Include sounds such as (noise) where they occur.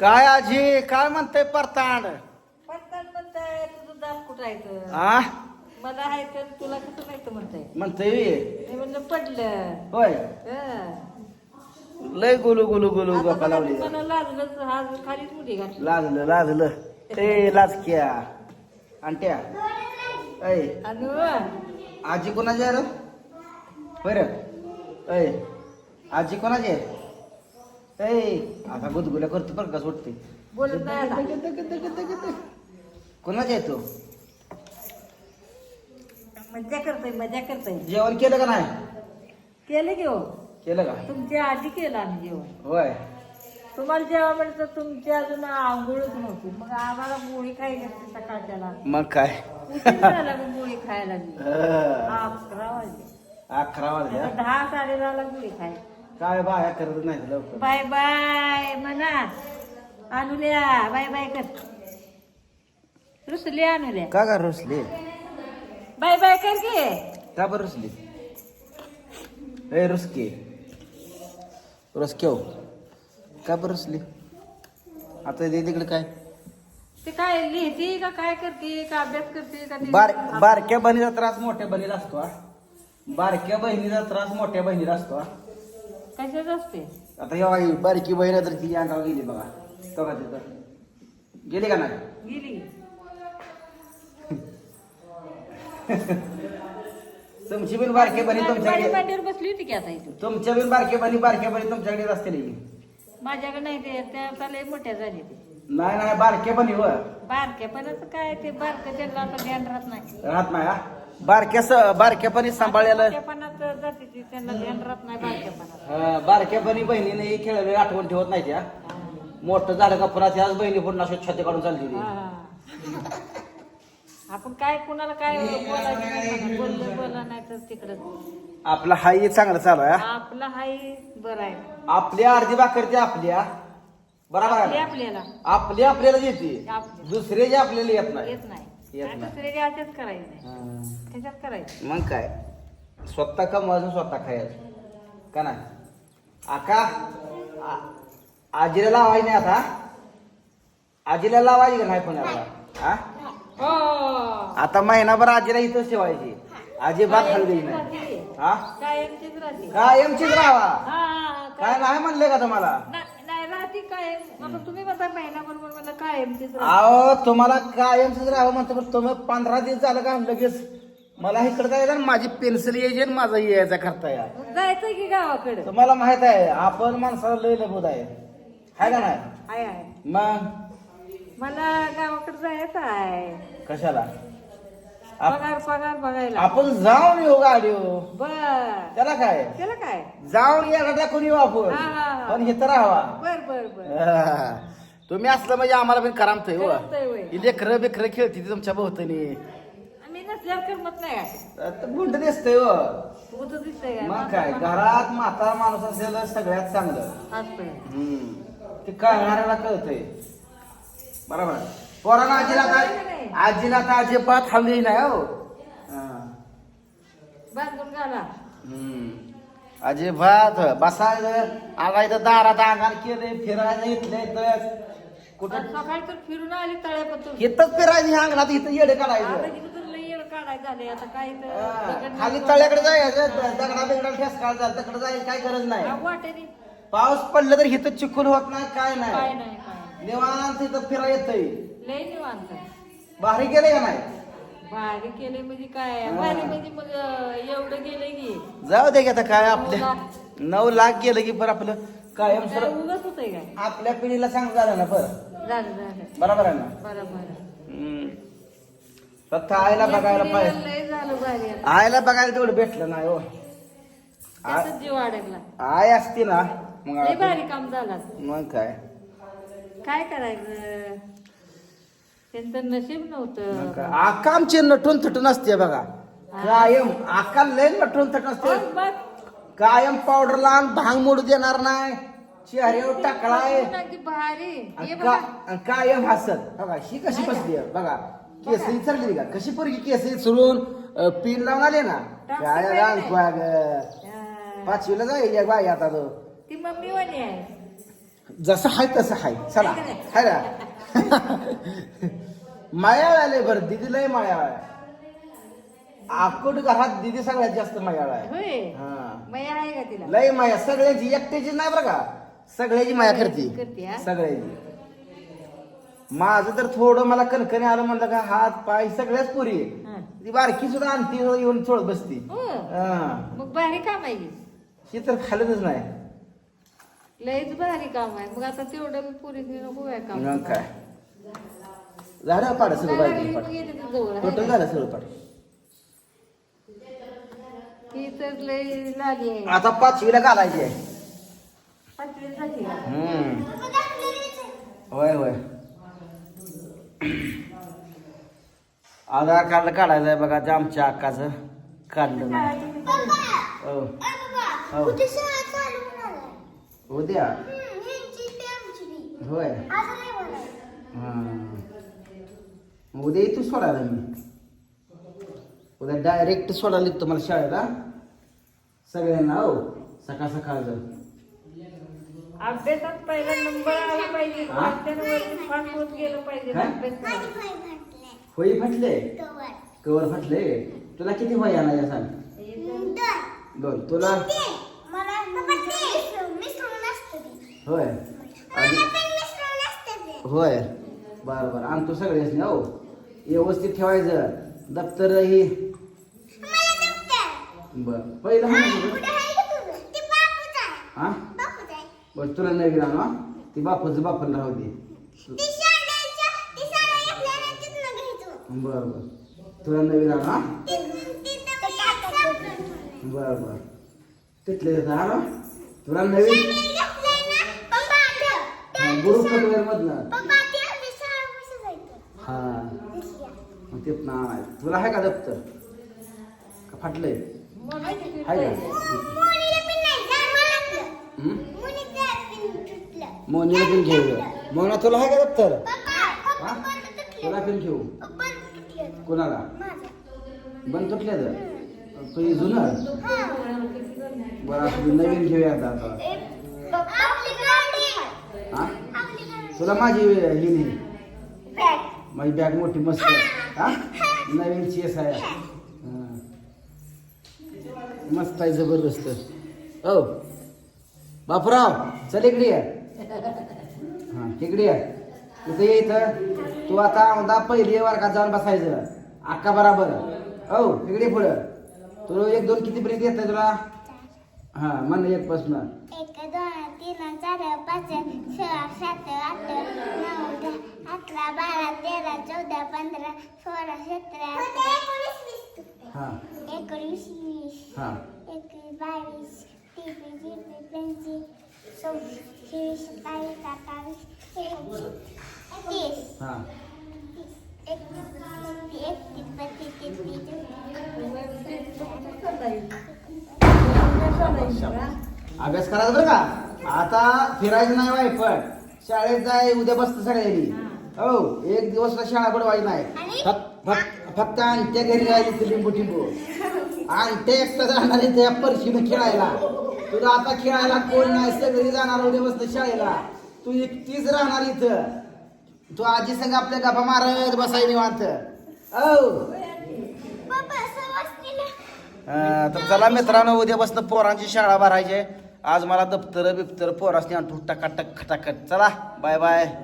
काय आजी? काय म्हणते परतांड? पटकन म्हणताय तुझं दात कुठं आहे? आ? मला आहे तर तुला कसं माहीत म्हणताय? म्हणते बी. मी म्हणलं पडलं. होय. हं. लय गुलू गुलू गुलू आता गप्पा लावली. तुम्हाला लाजलंच हा खालीच मुली घातली. लाजलं लाजलं. ते लाजक्या अंट्या ऐ. आणि आजी कोणाची आहे रे? बर. ऐ. आजी कोणाची आहे? ऐ आता गुदगुल्या करतो बरं का सुटते बोलत नाही आता. कोणाची आहे तू? मजा करतोय मजा करतोय. जेवण केलं का नाही? केलं की हो. केलं का? तुमच्या आधी केलं आम्ही जेवण. होय. तुम्हाला जेव्हा म्हणलं तर तुमची अजून आंघोळच नव्हती. मग आम्हाला गोळी खायला लागते सकाळच्याला. मग काय? उशीर झाला मग गोळी खायला लागली अं, (laughs) अकरा वाजले. अकरा वाजल्या आता दहा साडे दहाला गोळी खाय काय बाया करत नाही लवकर? बाय बाय म्हणा. अनुल्या बाय बाय कर. रुसली अनुल्या. का का रुसली? बाय बाय कर की. का बरं रुसली? ए रुसकी. रुसक्यो का बरं रुसली? आता दे तिकडे काय? ते काय लिहिते का काय करते का अभ्यास करते का ते- बार बारक्या बहिणीचा त्रास मोठ्या बहिणीला असतो हा. बारक्या बहिणीचा त्रास मोठ्या बहिणीला असतो हा. कशाच असते? आता हे बारकी बहीण तर ती अंगावर गेली बघा. बघा तिथं. गेली का नाही? गेली. (laughs) तुमची बिन बारकी बहिणी माझी तुमच्याकडे मांडीवर बसली होती की आता तुमच्या बिन बारकी बहिणी बारक्या बहिणी तुमच्याकडे असतील ही. माझ्याकडे नाही ते त्या आता लय मोठ्या झाली ते. नाही नाही बारक्या बहिणी व बारक्यापणाचं काय ते बारकं त्यांना आता ध्यान राहत नाही. राहत नाही हा बारक्या स- बारक्यापणी त्यांना ध्यान राहत नाही बारक्यापणी बहिणीने ही खेळले आठवण ठेवत नाही त्या मोठं झालं का पुन्हा त्याच बहिणी पुन्हा अशी छाती काढून चालली. हा. आपण काय कुणाला काय बोलायचं नाही. बोललं बोला नाही तर तिकडं आपलं हाई चांगलं चालू आहे हा. आपलं हाय बरं आहे आपल्या अर्धी भाकर ती आपल्या बरोबर आपली ना? आपल्याला आपली आपल्याला येते आपली. दुसरे जे आपल्याला येत नाही येत नाही येत आणि नाही. दुसरे असेच करायचं नाही हं. त्याच्यात करायचं. मग काय? स्वतः कमवायचं स्वतः खायचं? का नाही? आका आ- आजीला लावायची नाही आता आजीला लावायची का नाही पुण्याला हा? हो. आता महिनाभर आजीला इथंच ठेवायची. अजिबात हलवी नाही. हा? कायमचीच राहते. कायमचीच राहावा. हा, काय काय- नाही म्हणले का तुम्हाला? ना- कायम तुम्ही म्हणता महिना बरोबर मला कायमचीच राहते. अहो तुम्हाला कायमच राहावं म्हणतो पण तुम्ही पंधरा दिवस झालं का लगेच मला इकडे जायचं आणि माझी पेन्सिल यायची आणि माझा यायचा करता या. जायचं की गावाकडे? तुम्हाला माहीत आहे आपण माणसाला लय लबोद आहे. हाय का नाही? आहे आहे. मग? मला गावाकडे जायचं आहे. कशाला? आप- पगार पगार बघायला. आपण जाऊन येऊ गाडी बर. त्याला काय? त्याला काय? जाऊन या टाकून येऊ आपण हा, हा, हा. पण इथं राहावा. बर. बर बर. हा. तुम्ही असलं म्हणजे आम्हाला पण करामतंय हो करमतंय होय. ही लेकरं बिकरं खेळती ती तुमच्या भोवतणी नसल्यावर करमत नाही आता गुंड दिसतंय हो. दिसतंय काय मग काय घरात म्हातारा माणूस असेल सगळ्यात चांगलं. असतंय. हम्म. ते कळणाऱ्याला कळतंय. बरोबर. पोराला आजीला काय आजीला तर अजिबात हल्ली नाही हो. हा. बांधून घाला. हम्म. अजिबात. बसायचं. आलायचं दारात अंगार केलंय फिरायचं इथलं इथं कुठं? सकाळी तर फिरून आली तळ्यापतून. इथंच फिरायचं ह्या अंगणात इथं येडे काढायचं. इथं काढाय झाले आता काय तर खाली. तळ्याकडे जायचं. दगडा बिगडा ठेस काढायचा तिकडे जायची काय गरज नाही. वाटेने पाऊस पडलं तर इथं चिखल होत नाही काय नाही. निवांत इथं फिरा येतंय लय निवांत. भारी गेले का नाही? भारी केले म्हणजे काय? भारी म्हणजे मग एवढं गेले की. जाऊ दे की आता काय आपल्या नऊ लाख गेलं की बरं आपलं कायम काय सर उगत होतंय काय? आपल्या पिढीला चांगलं झालं ना बरं. झालं झालं. बरोबर आहे ना? बरोबर. हम्म. फक्त आईला बघायला पाहिजे. लय झालं भारी आता. आईला बघायला तेवढं भेटलं नाही हो. आ- त्यातच जीव अडकला? आई असती ना मग लय आपण- भारी काम झालं. मग काय? काय करायचं? त्यांचं नशीब नव्हतं. आका आमची नटून थटून असते बघा. कायम आका लय नटून थटून असते. बघ, कायम पावडर लावून भांग मोडू देणार नाही. चेहऱ्यावर टाकलाय बघ, अगदी भारी. आणि का- बघा. आणि कायम हसत. बघा ही कशी बसली आहे? बघा केसरी चढली का? कशी पोरगी केसरी चढून अं, पिन लावून आले ना? डॉक्टर काय रांग नाही. हा. पाचवीला जाईल या बाई आता तो. ती मम्मी वाणी आहे. जसं हाय तसं हाय. चला. हाय ना. (laughs) मायाळ आले बरं दिदी लय मायाळ आहे. आकुट घरात दिदी सगळ्यात जास्त मायाळ आहे. होय? हा. मया आहे का तिला? लय माया सगळ्याची एकट्याची नाही बरं का. सगळ्याची माया करते. करते, हा? सगळ्याची. माझं तर थोडं मला कणकणी आलं म्हणलं का हात पाय सगळ्याच पुरी. हा. ती बारकी सुद्धा आणती येऊन चोळत बसती. हो. हा. मग भारी काम आहे की. ही तर खालतच नाही. लयच भारी काम आहे. मग आता तेवढं पुरी नको आहे काम. मग काय? झालं पाड सगळं पाड जवळ टोटल झालं सगळं पाड आता पाचवीला घालायची आहे? हम्म. होय होय आधार कार्ड काढायचं आहे बघा ते आमच्या अक्काचं काढलं नाही हो हो उद्या होय हा. मग उद्या येतो सोडायला मी. उद्या डायरेक्ट सोडायला येतो मला शाळेला. सगळ्यांना हो. सकाळ सकाळचं अभ्यासात पहिला नंबर आला पाहिजे हा? वाचनावरती फास्ट होत गेलं पाहिजे काय? अभ्यास करायला. होई फाटले? कवर फाटले? तुला किती होई आणायला सांग दोन. तुला? होय. आधी होय. बर बर. आणतो सगळेच ना हो. व्यवस्थित ठेवायचं. दप्तर. ही बर. पहिलं हा बर तुला नवीन आणू? ती बापूचं बापून राहू दे. बर बर. तुला नवीन आणू बर बर. तिथले आणू तुला नवीन गुरु फुटवेअर मधनं. हा. मग तेच ना तुला आहे का दप्तर? का फाटलंय? आहे? का? मोनीला पण घेऊ मोना तुला आहे का दप्तर? हा? तुला पण घेऊ. कोणाला? बंद तुटल्या तर तू जुनं बरं असं नवीन घेऊया आता आता. हा? तुला माझी ही नाही. माझी बॅग मोठी मस्त आहे. हा? नवीन चेस आहे. मस्त आहे जबरदस्त. हो बापराव चल इकडे ये. हा इकडे ये. इथं ये इथं. तू आता औंधा पहिली वर्गात जाऊन बसायचं. अक्का बराबर. हो इकडे पुढं. तुला एक दोन किती पर्यंत येत तुला? हा मन एक पासून एक दोन तीन चार पाच सहा सात आठ नऊ दहा. अकरा बारा तेरा चौदा पंधरा सोळा सतरा अठरा हा. एकोणीस वीस. हा. एकवीस बावीस तेवीस चोवीस पंचवीस सव्वीस तेवीस सत्तावीस अठ्ठावीस एकोणीस तीस हा. एकतीस एकतीस बत्तीस तेहतीस अभ्यास करायचा बरं का? आता फिरायचं नाही वाय पण शाळेत जाय उद्या बसत सगळ्यांनी. हो एक दिवसला शाळा बुडवायची नाही. फक्त फक्त- फक्त घरी राहिली ती लिंबू टिंबू. अंत्या एकटा जाणार आहे त्या परशीनं खेळायला. तुला आता खेळायला कोण नाही सगळी जाणार उद्या बसत शाळेला. तू एकटीच राहणार इथं. तू आजी संग आपल्या गप्पा मारत बसाय निवांत. औ. पप्पा सवासनीला अं, तर चला मित्रांनो उद्यापासून पोरांची शाळा भरायची आहे. आज मला दप्तर बिप्तर पोरासनी आणतो टकाटक खटाखट. चला बाय बाय.